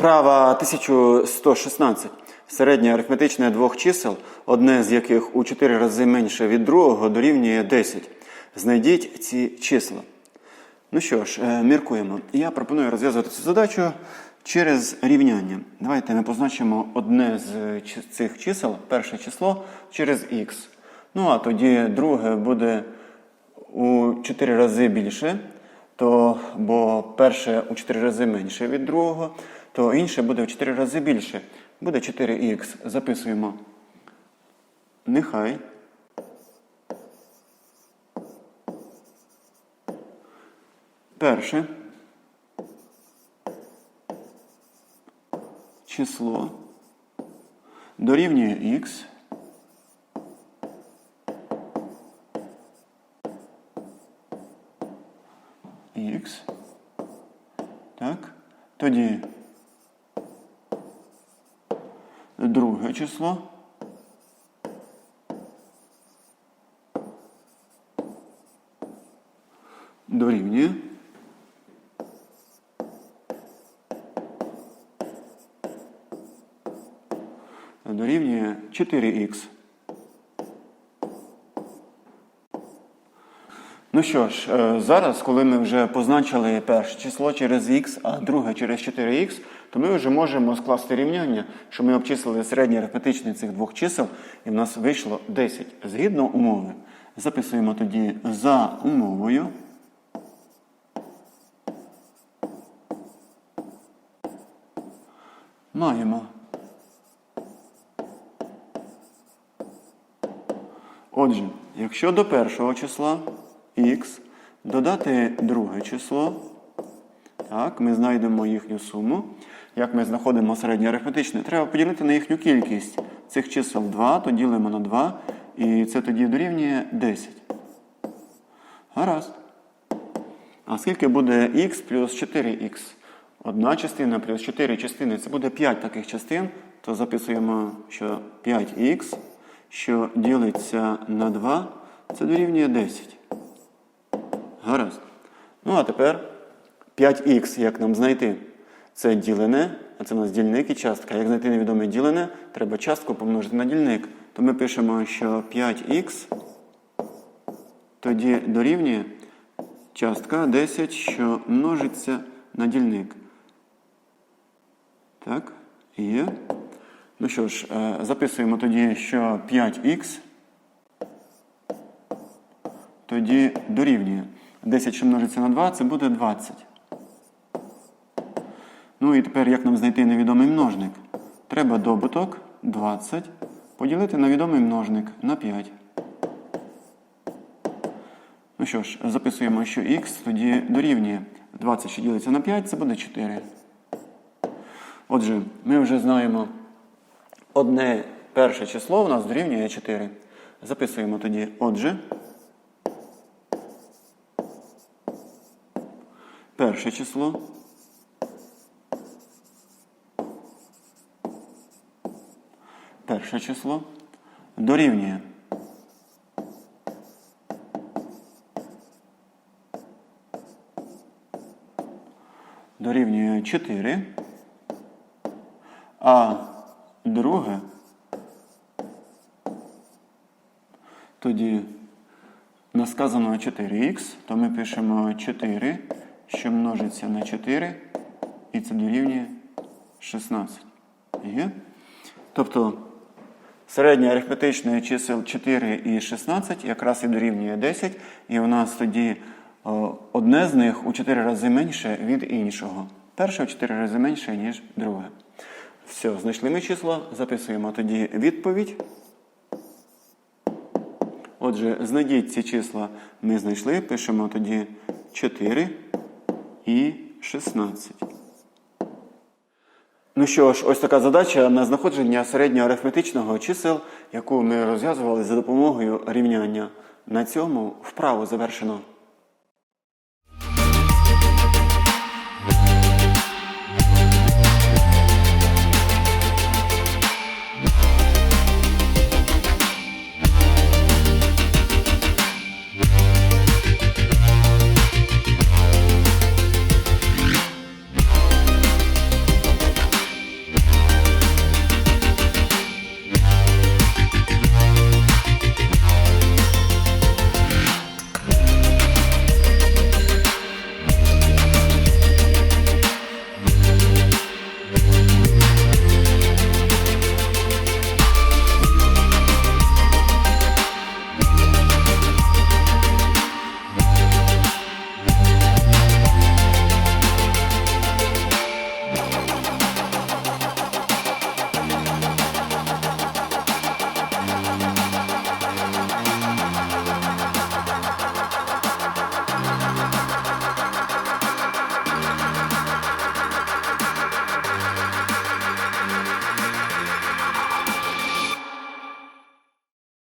Вправа 1116. Середнє арифметичне двох чисел, одне з яких у 4 рази менше від другого, дорівнює 10. Знайдіть ці числа. Ну що ж, е, міркуємо. Я пропоную розв'язувати цю задачу через рівняння. Давайте ми позначимо одне з цих чисел, перше число, через х. Ну а тоді друге буде у 4 рази більше, то, бо перше у 4 рази менше від другого, то інше буде в 4 рази більше. Буде 4х. Записуємо. Нехай. Перше. Число дорівнює х. Х. Так. Тоді друге число. Дорівнює. Дорівнює 4х. Ну що ж, е, зараз, коли ми вже позначили перше число через х, а друге через 4х, то ми вже можемо скласти рівняння, що ми обчислили середнє арифметичне цих двох чисел, і в нас вийшло 10. Згідно умови. Записуємо тоді за умовою. Маємо. Отже, якщо до першого числа х додати друге число, так, ми знайдемо їхню суму. Як ми знаходимо середнє арифметичне, треба поділити на їхню кількість. Цих чисел 2, то ділимо на 2, і це тоді дорівнює 10. Гаразд. А скільки буде х плюс 4х? Одна частина плюс 4 частини це буде 5 таких частин, то записуємо, що 5х, що ділиться на 2, це дорівнює 10. Гаразд. Ну, а тепер 5х, як нам знайти? Це ділене, а це у нас дільник і частка. Як знайти невідоме ділене, треба частку помножити на дільник. То ми пишемо, що 5х тоді дорівнює частка 10, що множиться на дільник. Так, є. Ну що ж, е, записуємо тоді, що 5х тоді дорівнює. 10, що множиться на 2, це буде 20. Ну і тепер як нам знайти невідомий множник? Треба добуток 20 поділити на відомий множник на 5. Ну що ж, записуємо, що х тоді дорівнює 20, що ділиться на 5, це буде 4. Отже, ми вже знаємо одне перше число у нас дорівнює 4. Записуємо тоді, отже, перше число. Перше число дорівнює. Дорівнює 4, а друге. Тоді на сказано 4х, то ми пишемо 4, що множиться на 4, і це дорівнює 16. Є? Тобто середнє арифметичне чисел 4 і 16 якраз і дорівнює 10, і у нас тоді одне з них у 4 рази менше від іншого. Перше у 4 рази менше, ніж друге. Все, знайшли ми число, записуємо тоді відповідь. Отже, знайдіть ці числа ми знайшли, пишемо тоді 4 і 16. Ну що ж, ось така задача на знаходження середнього арифметичного чисел, яку ми розв'язували за допомогою рівняння. На цьому вправу завершено.